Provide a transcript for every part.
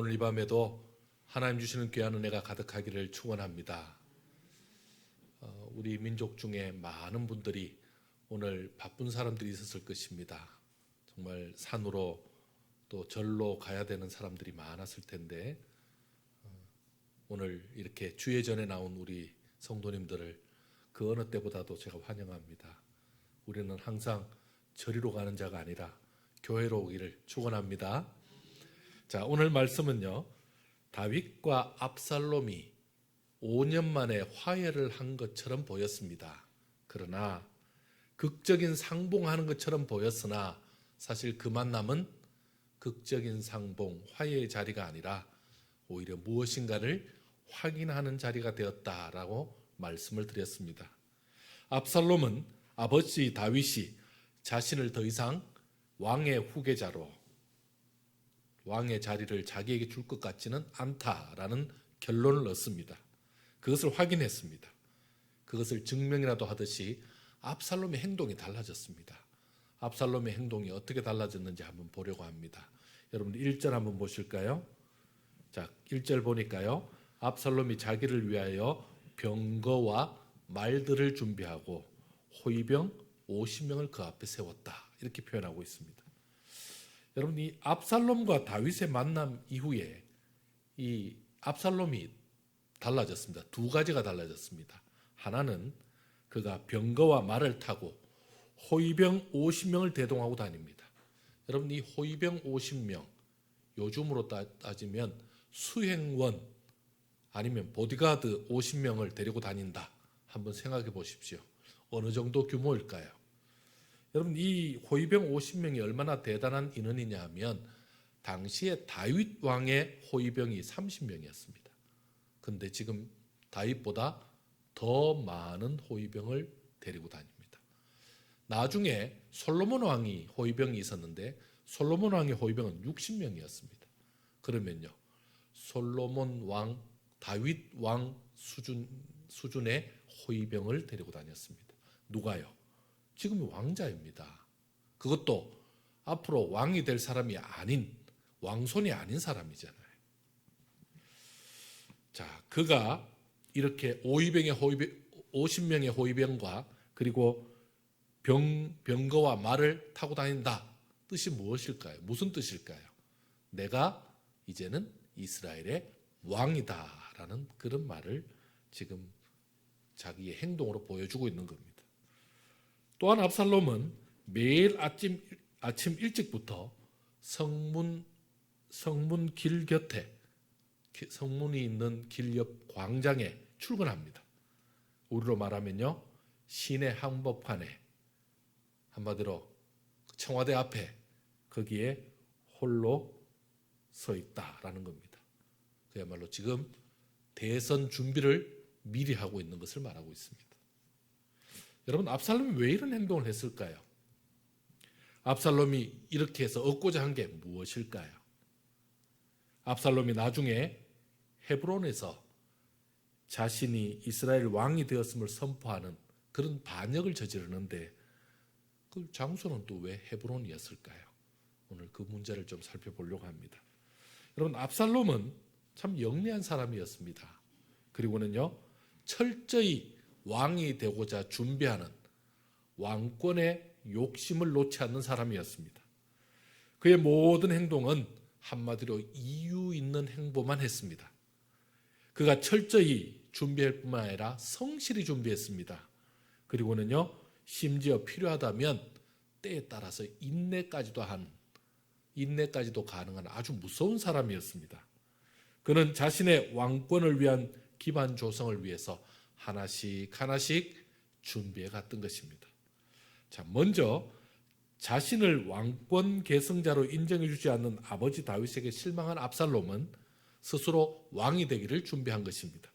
오늘 이 밤에도 하나님 주시는 귀한 은혜가 가득하기를 축원합니다. 어, 우리 민족 중에 많은 분들이 오늘 바쁜 사람들이 있었을 것입니다. 정말 산으로 또 절로 가야 되는 사람들이 많았을 텐데 어, 오늘 이렇게 주의 전에 나온 우리 성도님들을 그 어느 때보다도 제가 환영합니다. 우리는 항상 저리로 가는 자가 아니라 교회로 오기를 축원합니다. 자, 오늘 말씀은요. 다윗과 압살롬이 5년 만에 화해를 한 것처럼 보였습니다. 그러나 극적인 상봉하는 것처럼 보였으나 사실 그 만남은 극적인 상봉, 화해의 자리가 아니라 오히려 무엇인가를 확인하는 자리가 되었다라고 말씀을 드렸습니다. 압살롬은 아버지 다윗이 자신을 더 이상 왕의 후계자로 왕의 자리를 자기에게 줄 것 같지는 않다라는 결론을 얻습니다. 그것을 확인했습니다. 그것을 증명이라도 하듯이 압살롬의 행동이 달라졌습니다. 압살롬의 행동이 어떻게 달라졌는지 한번 보려고 합니다. 여러분 1절 한번 보실까요? 자, 1절 보니까요. 압살롬이 자기를 위하여 병거와 말들을 준비하고 호위병 50명을 그 앞에 세웠다. 이렇게 표현하고 있습니다. 여러분 이 압살롬과 다윗의 만남 이후에 이 압살롬이 달라졌습니다. 두 가지가 달라졌습니다. 하나는 그가 병거와 말을 타고 호위병 50명을 대동하고 다닙니다. 여러분 이 호위병 50명 요즘으로 따- 따지면 수행원 아니면 보디가드 50명을 데리고 다닌다. 한번 생각해 보십시오. 어느 정도 규모일까요? 여러분 이 호위병 50명이 얼마나 대단한 인원이냐 하면 당시에 다윗 왕의 호위병이 30명이었습니다. 근데 지금 다윗보다 더 많은 호위병을 데리고 다닙니다. 나중에 솔로몬 왕이 호위병이 있었는데 솔로몬 왕의 호위병은 60명이었습니다. 그러면요. 솔로몬 왕, 다윗 왕 수준 수준의 호위병을 데리고 다녔습니다. 누가요? 지금 왕자입니다. 그것도 앞으로 왕이 될 사람이 아닌 왕손이 아닌 사람이잖아요. 자, 그가 이렇게 오이병의 호위병 50명의 호위병과 그리고 병 병거와 말을 타고 다닌다. 뜻이 무엇일까요? 무슨 뜻일까요? 내가 이제는 이스라엘의 왕이다라는 그런 말을 지금 자기의 행동으로 보여주고 있는 겁니다. 또한 압살롬은 매일 아침 아침 일찍부터 성문 성문 길 곁에 기- 성문이 있는 길 옆 광장에 출근합니다. 우리로 말하면요 시내 항법관에 한마디로 청와대 앞에 거기에 홀로 서 있다라는 겁니다. 그야말로 지금 대선 준비를 미리 하고 있는 것을 말하고 있습니다. 여러분 압살롬이 왜 이런 행동을 했을까요? 압살롬이 이렇게 해서 얻고자 한 게 무엇일까요? 압살롬이 나중에 헤브론에서 자신이 이스라엘 왕이 되었음을 선포하는 그런 반역을 저지르는데 그 장소는 또 왜 헤브론이었을까요? 오늘 그 문제를 좀 살펴보려고 합니다. 여러분 압살롬은 참 영리한 사람이었습니다. 그리고는요 철저히 왕이 되고자 준비하는 왕권의 욕심을 놓지 않는 사람이었습니다. 그의 모든 행동은 한마디로 이유 있는 행보만 했습니다. 그가 철저히 준비할 뿐만 아니라 성실히 준비했습니다. 그리고는요, 심지어 필요하다면 때에 따라서 인내까지도 한, 인내까지도 가능한 아주 무서운 사람이었습니다. 그는 자신의 왕권을 위한 기반 조성을 위해서 하나씩 하나씩 준비해 갔던 것입니다. 자, 먼저 자신을 왕권 계승자로 인정해 주지 않는 아버지 다윗에게 실망한 압살롬은 스스로 왕이 되기를 준비한 것입니다.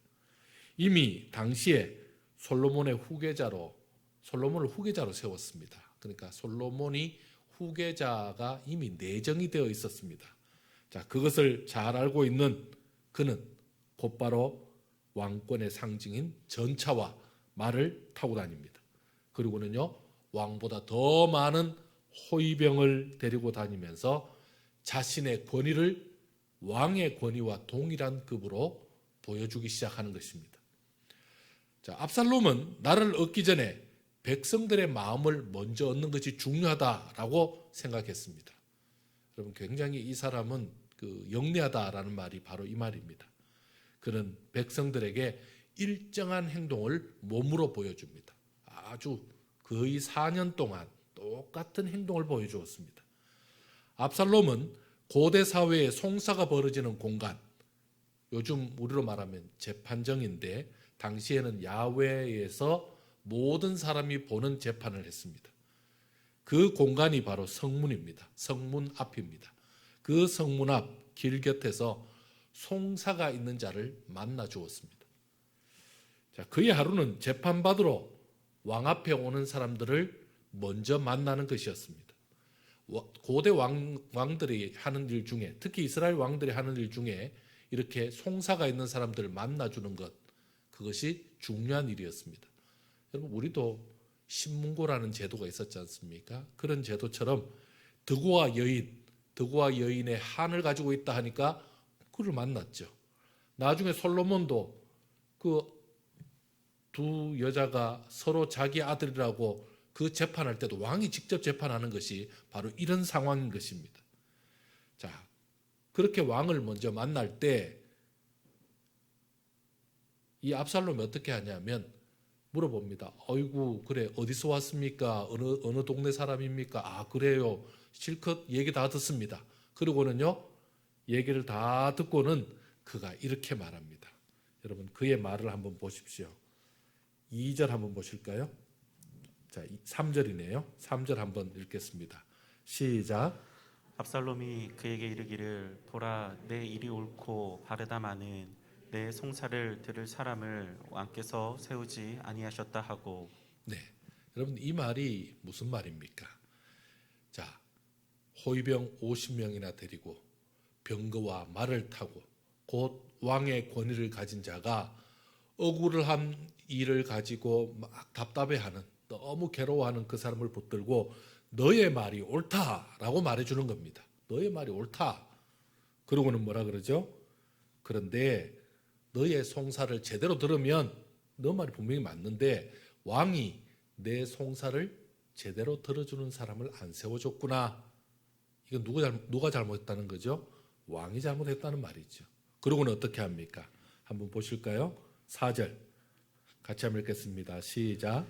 이미 당시에 솔로몬의 후계자로 솔로몬을 후계자로 세웠습니다. 그러니까 솔로몬이 후계자가 이미 내정이 되어 있었습니다. 자, 그것을 잘 알고 있는 그는 곧바로 왕권의 상징인 전차와 말을 타고 다닙니다. 그리고는요, 왕보다 더 많은 호위병을 데리고 다니면서 자신의 권위를 왕의 권위와 동일한 급으로 보여주기 시작하는 것입니다. 자, 압살롬은 나를 얻기 전에 백성들의 마음을 먼저 얻는 것이 중요하다라고 생각했습니다. 여러분 굉장히 이 사람은 그 영리하다라는 말이 바로 이 말입니다. 그는 백성들에게 일정한 행동을 몸으로 보여줍니다. 아주 거의 4년 동안 똑같은 행동을 보여주었습니다. 압살롬은 고대 사회에 송사가 벌어지는 공간, 요즘 우리로 말하면 재판정인데 당시에는 야외에서 모든 사람이 보는 재판을 했습니다. 그 공간이 바로 성문입니다. 성문 앞입니다. 그 성문 앞 길 곁에서 송사가 있는 자를 만나 주었습니다. 자, 그의 하루는 재판받으러 왕 앞에 오는 사람들을 먼저 만나는 것이었습니다. 와- 고대 왕, 왕들이 하는 일 중에 특히 이스라엘 왕들이 하는 일 중에 이렇게 송사가 있는 사람들을 만나주는 것 그것이 중요한 일이었습니다. 여러분 우리도 신문고라는 제도가 있었지 않습니까? 그런 제도처럼 득고와 여인, 득고와 여인의 한을 가지고 있다 하니까 그를 만났죠. 나중에 솔로몬도 그 두 여자가 서로 자기 아들이라고 그 재판할 때도 왕이 직접 재판하는 것이 바로 이런 상황인 것입니다. 자, 그렇게 왕을 먼저 만날 때 이 압살롬이 어떻게 하냐면 물어봅니다. 어이구 그래 어디서 왔습니까? 어느 어느 동네 사람입니까? 아 그래요. 실컷 얘기 다 듣습니다. 그리고는요 얘기를 다 듣고는 그가 이렇게 말합니다. 여러분 그의 말을 한번 보십시오. 2절 한번 보실까요? 자, 3절이네요. 3절 한번 읽겠습니다. 시작. 압살롬이 그에게 이르기를 보라 내 일이 옳고 바르다마는 내 송사를 들을 사람을 왕께서 세우지 아니하셨다 하고 네. 여러분 이 말이 무슨 말입니까? 자, 호위병 50명이나 데리고 병거와 말을 타고 곧 왕의 권위를 가진 자가 억울을 한 일을 가지고 막 답답해하는 너무 괴로워하는 그 사람을 붙들고 너의 말이 옳다라고 말해주는 겁니다. 너의 말이 옳다. 그러고는 뭐라 그러죠? 그런데 너의 송사를 제대로 들으면 너 말이 분명히 맞는데 왕이 내 송사를 제대로 들어주는 사람을 안 세워줬구나. 이건 누가 잘 누가 잘못했다는 거죠? 왕이 잘못했다는 말이죠. 그러고는 어떻게 합니까? 한번 보실까요? 4절 같이 한번 읽겠습니다. 시작.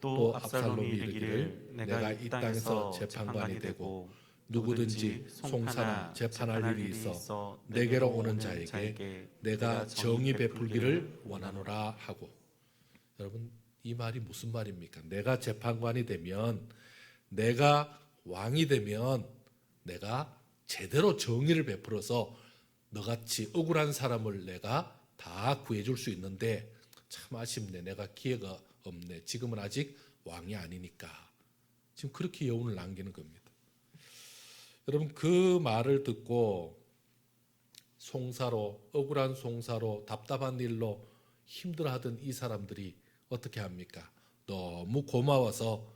또 압살롬이 이르기를 내가 이 땅에서 재판관이 되고 누구든지 송사나 재판할 일이 있어 내게로 오는 자에게 내가 정의 베풀기를 원하노라 하고 여러분 이 말이 무슨 말입니까? 내가 재판관이 되면 내가 왕이 되면 내가 제대로 정의를 베풀어서 너같이 억울한 사람을 내가 다 구해줄 수 있는데 참 아쉽네. 내가 기회가 없네. 지금은 아직 왕이 아니니까. 지금 그렇게 여운을 남기는 겁니다. 여러분 그 말을 듣고 송사로 억울한 송사로 답답한 일로 힘들어하던 이 사람들이 어떻게 합니까? 너무 고마워서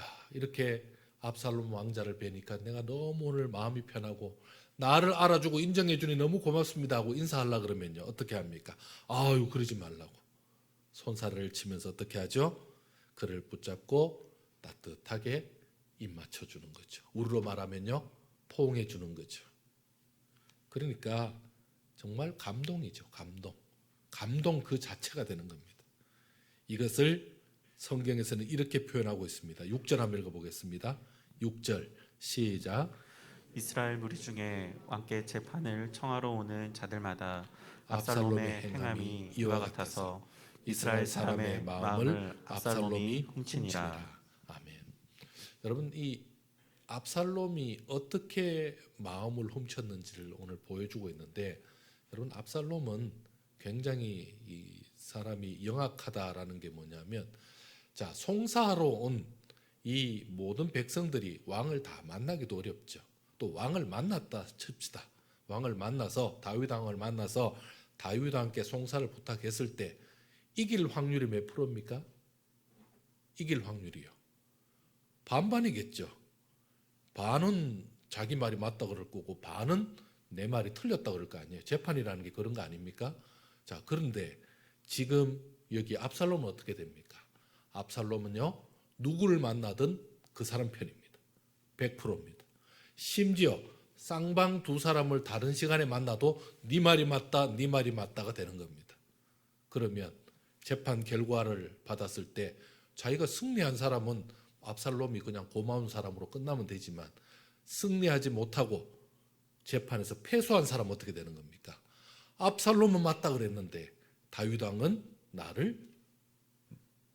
야, 이렇게 압살롬 왕자를 뵈니까 내가 너무 오늘 마음이 편하고 나를 알아주고 인정해 주니 너무 고맙습니다 하고 인사하려 그러면요 어떻게 합니까? 아유 그러지 말라고 손살을 치면서 어떻게 하죠? 그를 붙잡고 따뜻하게 입 맞춰 주는 거죠. 우리로 말하면요 포옹해 주는 거죠. 그러니까 정말 감동이죠 감동 감동 그 자체가 되는 겁니다. 이것을 성경에서는 이렇게 표현하고 있습니다. 6절 한번 읽어보겠습니다. 6절 시작. 이스라엘 무리 중에 왕께 재판을 청하러 오는 자들마다 압살롬의 행함이 이와 같아서 이스라엘 사람의 마음을 압살롬이 훔치니라. 아멘. 여러분 이 압살롬이 어떻게 마음을 훔쳤는지를 오늘 보여주고 있는데 여러분 압살롬은 굉장히 이 사람이 영악하다라는 게 뭐냐면 자 송사하러 온 이 모든 백성들이 왕을 다 만나기도 어렵죠. 또 왕을 만났다 칩시다. 왕을 만나서 다윗 왕을 만나서 다윗 왕께 송사를 부탁했을 때 이길 확률이 몇 프로입니까? 이길 확률이요. 반반이겠죠. 반은 자기 말이 맞다 그럴 거고 반은 내 말이 틀렸다 그럴 거 아니에요. 재판이라는 게 그런 거 아닙니까? 자, 그런데 지금 여기 압살롬은 어떻게 됩니까? 압살롬은요, 누구를 만나든 그 사람 편입니다. 100%입니다. 심지어 쌍방 두 사람을 다른 시간에 만나도 네 말이 맞다, 네 말이 맞다가 되는 겁니다. 그러면 재판 결과를 받았을 때 자기가 승리한 사람은 압살롬이 그냥 고마운 사람으로 끝나면 되지만 승리하지 못하고 재판에서 패소한 사람 어떻게 되는 겁니까? 압살롬은 맞다 그랬는데 다윗 왕은 나를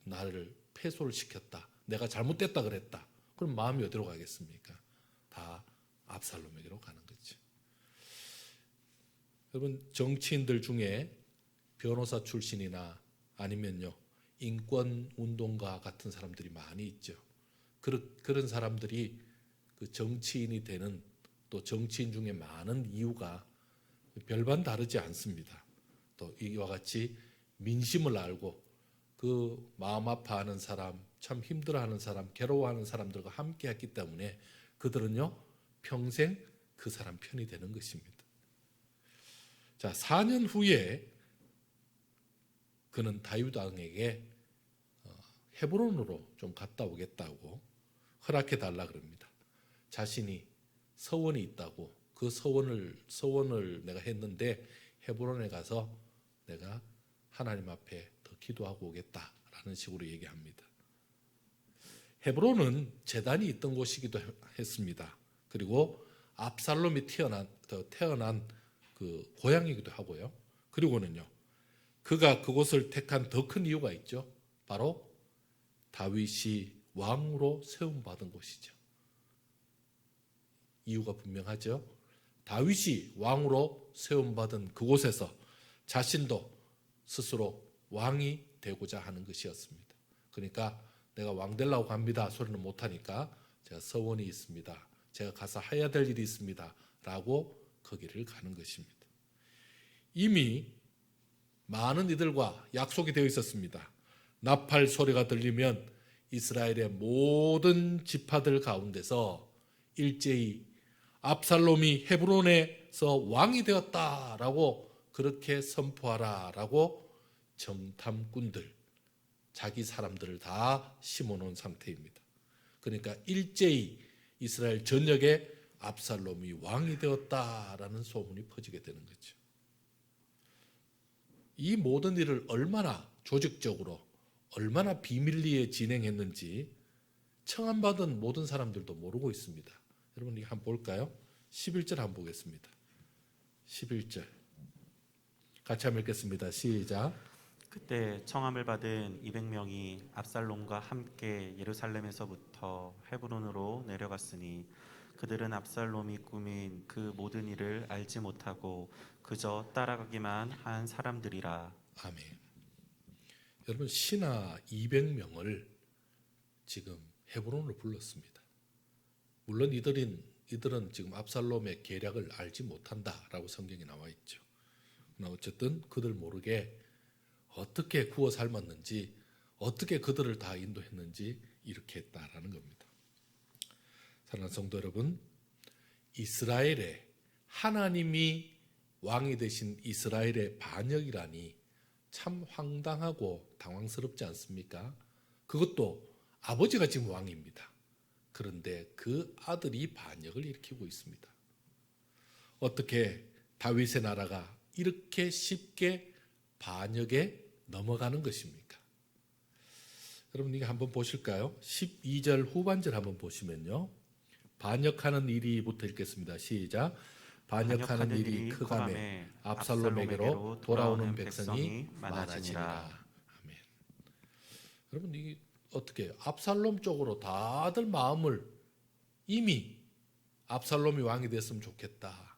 나를 패소를 시켰다. 내가 잘못됐다 그랬다. 그럼 마음이 어디로 가겠습니까? 다 압살롬에게로 가는 거죠. 여러분 정치인들 중에 변호사 출신이나 아니면요 인권 운동가 같은 사람들이 많이 있죠. 그런 그런 사람들이 그 정치인이 되는 또 정치인 중에 많은 이유가 별반 다르지 않습니다. 또 이와 같이 민심을 알고 그 마음 아파하는 사람, 참 힘들어하는 사람, 괴로워하는 사람들과 함께 했기 때문에 그들은요 평생 그 사람 편이 되는 것입니다. 자, 4년 후에 그는 다윗 왕에게 어, 헤브론으로 좀 갔다 오겠다고 허락해 달라 그럽니다. 자신이 서원이 있다고 그 서원을 서원을 내가 했는데 헤브론에 가서 내가 하나님 앞에 더 기도하고 오겠다라는 식으로 얘기합니다. 헤브론은 재단이 있던 곳이기도 했습니다. 그리고 압살롬이 태어난 더 태어난 그 고향이기도 하고요. 그리고는요. 그가 그곳을 택한 더 큰 이유가 있죠. 바로 다윗이 왕으로 세움 받은 곳이죠. 이유가 분명하죠. 다윗이 왕으로 세움 받은 그곳에서 자신도 스스로 왕이 되고자 하는 것이었습니다. 그러니까 내가 왕 되려고 합니다. 소리는 못 하니까 제가 서원이 있습니다. 제가 가서 해야 될 일이 있습니다. 라고 거기를 가는 것입니다. 이미 많은 이들과 약속이 되어 있었습니다. 나팔 소리가 들리면 이스라엘의 모든 지파들 가운데서 일제히 압살롬이 헤브론에서 왕이 되었다라고 그렇게 선포하라라고 정탐꾼들 자기 사람들을 다 심어놓은 상태입니다. 그러니까 일제히 이스라엘 전역에 압살롬이 왕이 되었다라는 소문이 퍼지게 되는 거죠. 이 모든 일을 얼마나 조직적으로 얼마나 비밀리에 진행했는지 청함받은 모든 사람들도 모르고 있습니다. 여러분 이거 한번 볼까요? 11절 한번 보겠습니다. 11절 같이 한번 읽겠습니다. 시작. 그때 청함을 받은 200명이 압살롬과 함께 예루살렘에서부터 헤브론으로 내려갔으니 그들은 압살롬이 꾸민 그 모든 일을 알지 못하고 그저 따라가기만 한 사람들이라 아멘. 여러분 신하 200명을 지금 헤브론으로 불렀습니다. 물론 이들은 이들은 지금 압살롬의 계략을 알지 못한다라고 성경에 나와 있죠. 그러나 어쨌든 그들 모르게 어떻게 구워 삶았는지 어떻게 그들을 다 인도했는지 이렇게 했다라는 겁니다. 사랑하는 성도 여러분, 이스라엘에 하나님이 왕이 되신 이스라엘의 반역이라니 참 황당하고 당황스럽지 않습니까? 그것도 아버지가 지금 왕입니다. 그런데 그 아들이 반역을 일으키고 있습니다. 어떻게 다윗의 나라가 이렇게 쉽게 반역에 넘어가는 것입니까? 여러분 이게 한번 보실까요? 12절 후반절 한번 보시면요. 반역하는 일이부터 읽겠습니다. 시작. 반역하는 일이 크감에 압살롬에게로 돌아오는 백성이 많아지니라. 아멘. 여러분 이 어떻게 압살롬 쪽으로 다들 마음을 이미 압살롬이 왕이 됐으면 좋겠다.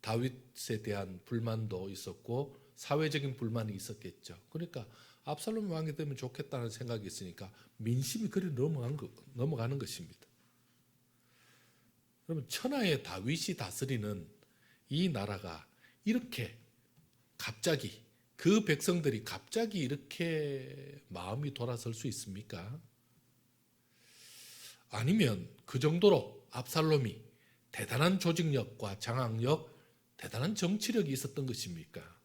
다윗에 대한 불만도 있었고 사회적인 불만이 있었겠죠. 그러니까 압살롬이 왕이 되면 좋겠다는 생각이 있으니까 민심이 그리 넘어간 거, 넘어가는 것입니다. 그러면 천하의 다윗이 다스리는 이 나라가 이렇게 갑자기 그 백성들이 갑자기 이렇게 마음이 돌아설 수 있습니까? 아니면 그 정도로 압살롬이 대단한 조직력과 장악력 대단한 정치력이 있었던 것입니까?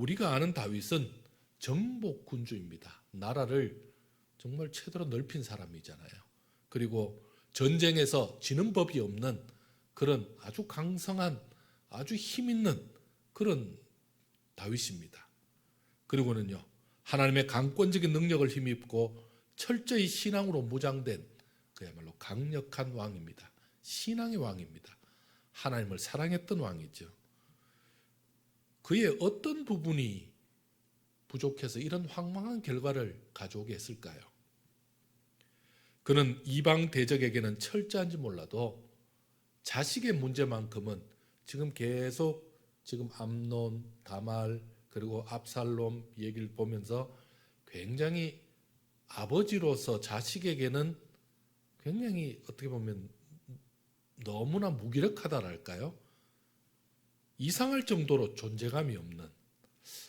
우리가 아는 다윗은 정복 군주입니다. 나라를 정말 최대로 넓힌 사람이잖아요. 그리고 전쟁에서 지는 법이 없는 그런 아주 강성한 아주 힘 있는 그런 다윗입니다. 그리고는요. 하나님의 강권적인 능력을 힘입고 철저히 신앙으로 무장된 그야말로 강력한 왕입니다. 신앙의 왕입니다. 하나님을 사랑했던 왕이죠. 그의 어떤 부분이 부족해서 이런 황망한 결과를 가져오게 했을까요? 그는 이방 대적에게는 철저한지 몰라도 자식의 문제만큼은 지금 계속 지금 암논, 다말 그리고 압살롬 얘기를 보면서 굉장히 아버지로서 자식에게는 굉장히 어떻게 보면 너무나 무기력하다랄까요? 이상할 정도로 존재감이 없는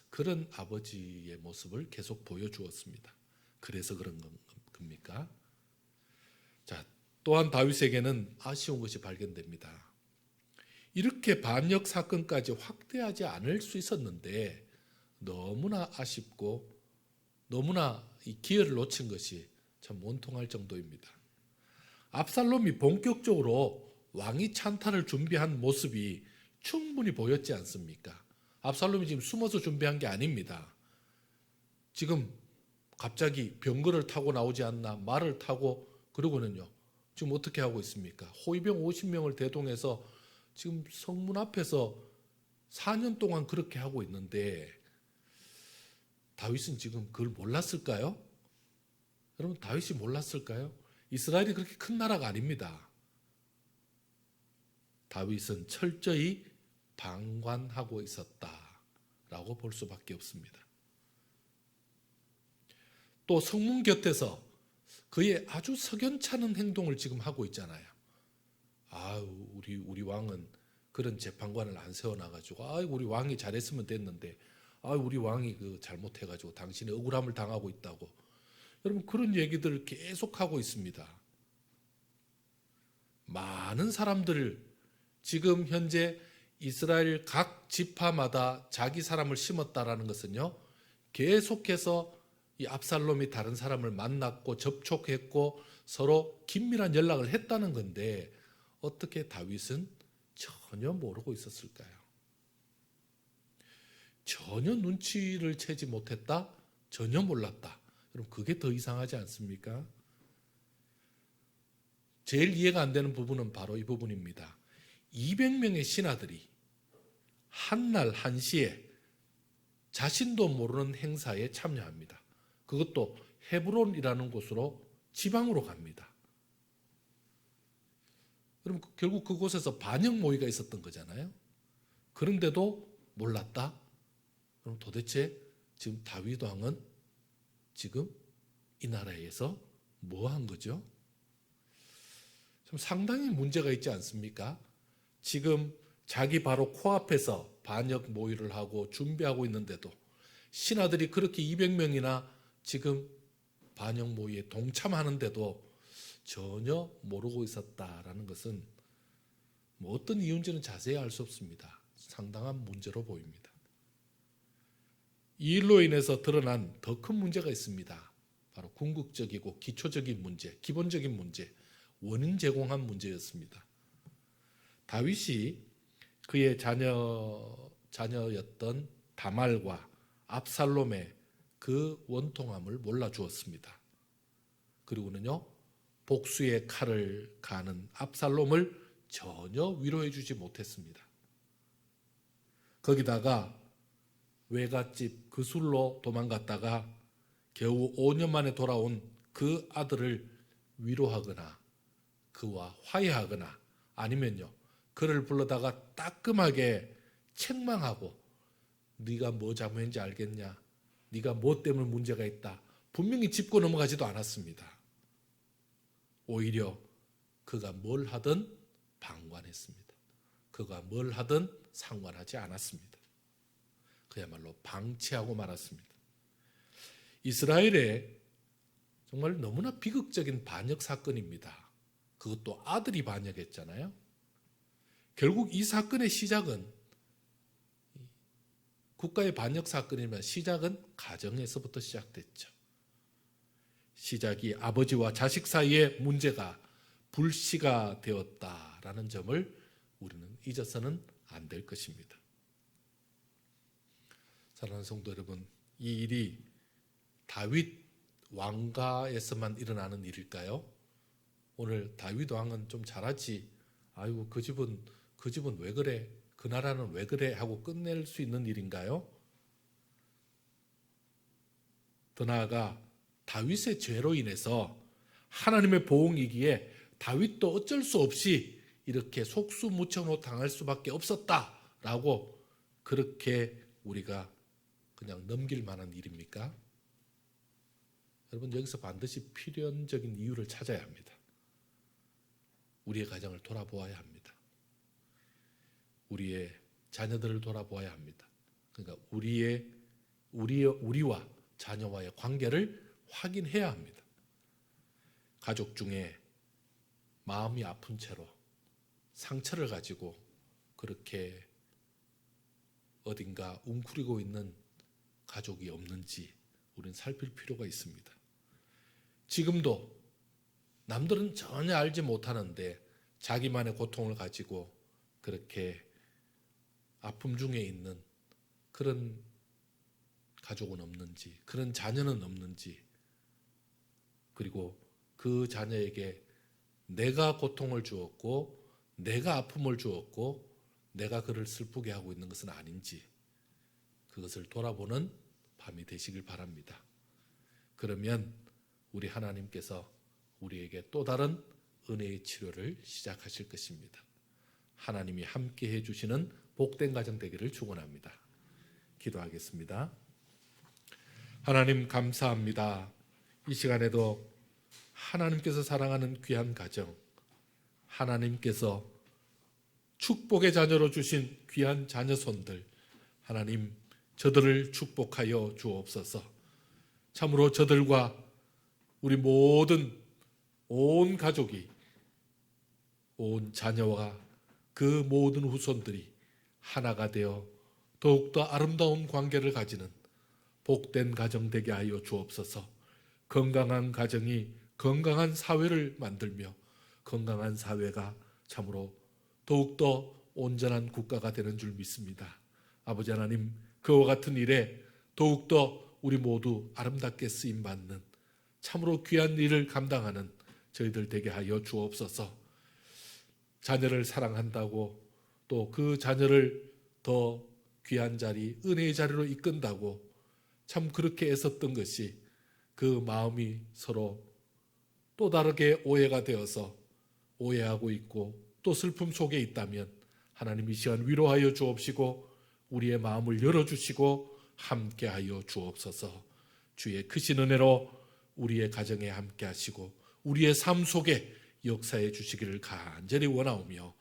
그런 아버지의 모습을 계속 보여주었습니다. 그래서 그런 건- 겁니까? 자, 또한 다윗에게는 아쉬운 것이 발견됩니다. 이렇게 반역 사건까지 확대하지 않을 수 있었는데 너무나 아쉽고 너무나 이 기회를 놓친 것이 참 원통할 정도입니다. 압살롬이 본격적으로 왕위 찬탈을 준비한 모습이 충분히 보였지 않습니까? 압살롬이 지금 숨어서 준비한 게 아닙니다. 지금 갑자기 병거를 타고 나오지 않나 말을 타고 그러고는요. 지금 어떻게 하고 있습니까? 호위병 50명을 대동해서 지금 성문 앞에서 4년 동안 그렇게 하고 있는데 다윗은 지금 그걸 몰랐을까요? 여러분 다윗이 몰랐을까요? 이스라엘이 그렇게 큰 나라가 아닙니다. 다윗은 철저히 방관하고 있었다라고 볼 수밖에 없습니다. 또 성문 곁에서 그의 아주 석연찮은 행동을 지금 하고 있잖아요. 아, 우리 우리 왕은 그런 재판관을 안 세워놔 가지고, 아, 우리 왕이 잘했으면 됐는데, 아, 우리 왕이 그 잘못해 가지고 당신이 억울함을 당하고 있다고. 여러분 그런 얘기들을 계속 하고 있습니다. 많은 사람들을 지금 현재 이스라엘 각 지파마다 자기 사람을 심었다라는 것은요. 계속해서 이 압살롬이 다른 사람을 만났고 접촉했고 서로 긴밀한 연락을 했다는 건데 어떻게 다윗은 전혀 모르고 있었을까요? 전혀 눈치를 채지 못했다? 전혀 몰랐다. 그럼 그게 더 이상하지 않습니까? 제일 이해가 안 되는 부분은 바로 이 부분입니다. 200명의 신하들이 한날 한시에 자신도 모르는 행사에 참여합니다. 그것도 헤브론이라는 곳으로 지방으로 갑니다. 그럼 그- 결국 그곳에서 반역 모의가 있었던 거잖아요. 그런데도 몰랐다? 그럼 도대체 지금 다윗 왕은 지금 이 나라에서 뭐 한 거죠? 좀 상당히 문제가 있지 않습니까? 지금 자기 바로 코앞에서 반역 모의를 하고 준비하고 있는데도 신하들이 그렇게 200명이나 지금 반역 모의에 동참하는데도 전혀 모르고 있었다라는 것은 뭐 어떤 이유인지는 자세히 알 수 없습니다. 상당한 문제로 보입니다. 이 일로 인해서 드러난 더 큰 문제가 있습니다. 바로 궁극적이고 기초적인 문제, 기본적인 문제, 원인 제공한 문제였습니다. 다윗이 그의 자녀 자녀였던 다말과 압살롬의 그 원통함을 몰라 주었습니다. 그리고는요 복수의 칼을 가는 압살롬을 전혀 위로해 주지 못했습니다. 거기다가 외갓집 그 술로 도망갔다가 겨우 5년 만에 돌아온 그 아들을 위로하거나 그와 화해하거나 아니면요 그를 불러다가 따끔하게 책망하고 네가 뭐 잘못했는지 알겠냐? 네가 뭐 때문에 문제가 있다. 분명히 짚고 넘어가지도 않았습니다. 오히려 그가 뭘 하든 방관했습니다. 그가 뭘 하든 상관하지 않았습니다. 그야말로 방치하고 말았습니다. 이스라엘의 정말 너무나 비극적인 반역 사건입니다. 그것도 아들이 반역했잖아요. 결국 이 사건의 시작은 국가의 반역 사건이면 시작은 가정에서부터 시작됐죠. 시작이 아버지와 자식 사이의 문제가 불씨가 되었다라는 점을 우리는 잊어서는 안 될 것입니다. 사랑하는 성도 여러분, 이 일이 다윗 왕가에서만 일어나는 일일까요? 오늘 다윗 왕은 좀 잘하지. 아이고 그 집은 그 집은 왜 그래? 그 나라는 왜 그래? 하고 끝낼 수 있는 일인가요? 더 나아가 다윗의 죄로 인해서 하나님의 보응이기에 다윗도 어쩔 수 없이 이렇게 속수무책으로 당할 수밖에 없었다라고 그렇게 우리가 그냥 넘길 만한 일입니까? 여러분 여기서 반드시 필연적인 이유를 찾아야 합니다. 우리의 가정을 돌아보아야 합니다. 우리의 자녀들을 돌아보아야 합니다. 그러니까 우리의 우리 우리와 자녀와의 관계를 확인해야 합니다. 가족 중에 마음이 아픈 채로 상처를 가지고 그렇게 어딘가 웅크리고 있는 가족이 없는지 우리는 살필 필요가 있습니다. 지금도 남들은 전혀 알지 못하는데 자기만의 고통을 가지고 그렇게 아픔 중에 있는 그런 가족은 없는지, 그런 자녀는 없는지, 그리고 그 자녀에게 내가 고통을 주었고, 내가 아픔을 주었고, 내가 그를 슬프게 하고 있는 것은 아닌지, 그것을 돌아보는 밤이 되시길 바랍니다. 그러면 우리 하나님께서 우리에게 또 다른 은혜의 치료를 시작하실 것입니다. 하나님이 함께 해주시는 복된 가정 되기를 축원합니다. 기도하겠습니다. 하나님 감사합니다. 이 시간에도 하나님께서 사랑하는 귀한 가정, 하나님께서 축복의 자녀로 주신 귀한 자녀손들, 하나님 저들을 축복하여 주옵소서. 참으로 저들과 우리 모든 온 가족이 온 자녀와 그 모든 후손들이 하나가 되어 더욱더 아름다운 관계를 가지는 복된 가정 되게 하여 주옵소서. 건강한 가정이 건강한 사회를 만들며 건강한 사회가 참으로 더욱더 온전한 국가가 되는 줄 믿습니다. 아버지 하나님, 그와 같은 일에 더욱더 우리 모두 아름답게 쓰임 받는 참으로 귀한 일을 감당하는 저희들 되게 하여 주옵소서. 자녀를 사랑한다고 또 그 자녀를 더 귀한 자리, 은혜의 자리로 이끈다고 참 그렇게 애썼던 것이 그 마음이 서로 또 다르게 오해가 되어서 오해하고 있고 또 슬픔 속에 있다면 하나님 이 시간 위로하여 주옵시고 우리의 마음을 열어주시고 함께하여 주옵소서. 주의 크신 은혜로 우리의 가정에 함께하시고 우리의 삶 속에 역사해 주시기를 간절히 원하오며